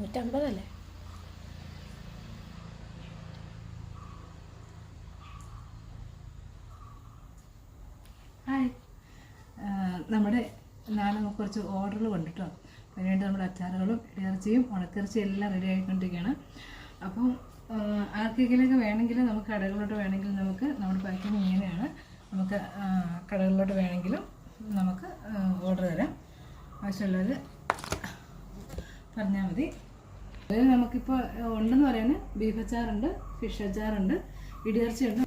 നൂറ്റമ്പതല്ലേ? Hi. നമ്മുടെ നാളെ നമുക്ക് കുറച്ച് ഓർഡറുകൾ ഉണ്ട് കേട്ടോ അതിനുവേണ്ടി നമ്മുടെ അച്ചാറുകളും ഇറച്ചിയും ഉണക്കിറച്ചിയും എല്ലാം റെഡി ആയിക്കൊണ്ടിരിക്കുകയാണ്. അപ്പം ആർക്കെങ്കിലൊക്കെ വേണമെങ്കിൽ നമുക്ക് കടകളിലോട്ട് വേണമെങ്കിൽ നമുക്ക് നമ്മുടെ പാക്കിങ് ഇങ്ങനെയാണ്. നമുക്ക് കടകളിലോട്ട് വേണമെങ്കിലും നമുക്ക് ഓർഡർ തരാം. ആവശ്യമുള്ളത് പറഞ്ഞാൽ മതി. അതിൽ നമുക്കിപ്പോൾ ഉണ്ടെന്ന് പറയാൻ ബീഫ് അച്ചാറുണ്ട് ഫിഷ് അച്ചാറുണ്ട് ഇടിയിറച്ചിയുണ്ട്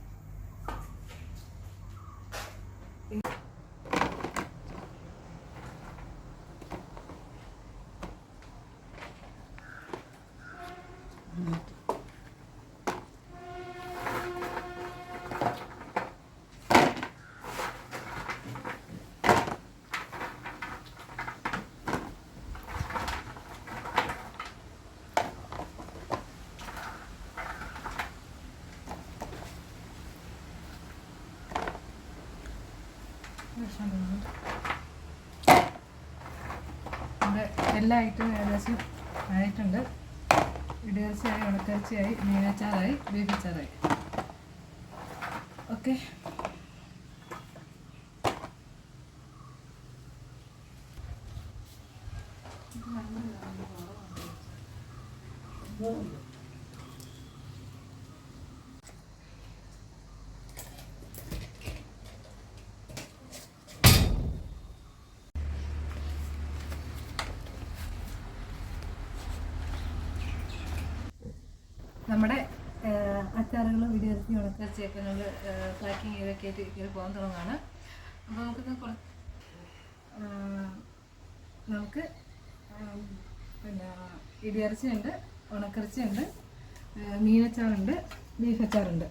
നമ്മുടെ എല്ലാ ഐറ്റവും ഏകദേശം ആയിട്ടുണ്ട്. ഇടിയിറച്ചിയായി ഉണക്കറിച്ചിയായി മീനച്ചാറായി ബീഫ് അച്ചാറായി ഓക്കെ നമ്മുടെ അച്ചാറുകളും ഇടിയിറച്ചി ഉണക്കറിച്ചിയൊക്കെ നമ്മൾ പാക്കിങ് ചെയ്തൊക്കെ ആയിട്ട് ഇങ്ങനെ പോകാൻ തുടങ്ങുകയാണ്. അപ്പോൾ നമുക്ക് കുറച്ച് നമുക്ക് പിന്നെ ഇടിയിറച്ചിയുണ്ട് ഉണക്കിറച്ചിയുണ്ട് മീനച്ചാറുണ്ട് ബീഫ് അച്ചാറുണ്ട്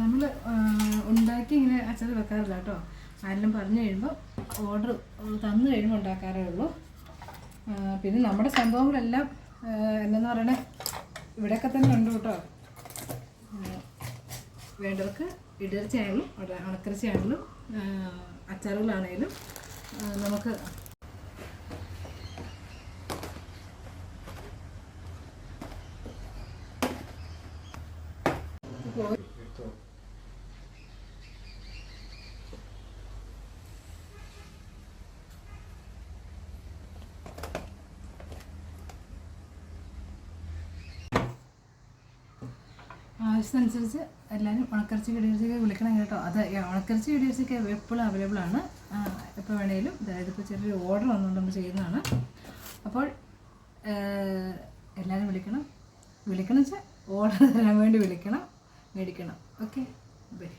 നമ്മൾ ഉണ്ടാക്കി ഇങ്ങനെ അച്ചാർ വെക്കാറില്ല കേട്ടോ. ആരെല്ലാം പറഞ്ഞു കഴിയുമ്പോൾ ഓർഡർ തന്നു കഴിയുമ്പോൾ ഉണ്ടാക്കാറേ ഉള്ളൂ. പിന്നെ നമ്മുടെ സംഭവങ്ങളെല്ലാം എന്നു പറയണേ ഇവിടെയൊക്കെ തന്നെ ഉണ്ട് കേട്ടോ. വേണ്ടവർക്ക് ഇടർച്ചയാണെങ്കിലും ഉണക്കരച്ചയാണെങ്കിലും അച്ചാറുകളാണെങ്കിലും നമുക്ക് ആവശ്യമനുസരിച്ച് എല്ലാവരും ഉണക്കരച്ചി ഇടിയർച്ചയ്ക്ക് വിളിക്കണം കേട്ടോ. അത് ഉണക്കരച്ചി ഇടിയർച്ചയൊക്കെ എപ്പോഴും അവൈലബിൾ ആണ്. എപ്പോൾ വേണേലും. അതായത് ഇപ്പോൾ ചെറിയൊരു ഓർഡർ വന്നുകൊണ്ട് നമ്മൾ ചെയ്യുന്നതാണ്. അപ്പോൾ എല്ലാവരും വിളിക്കണം. വിളിക്കണം വെച്ചാൽ ഓർഡർ തരാൻ വേണ്ടി വിളിക്കണം. മേടിക്കണം. Okay bye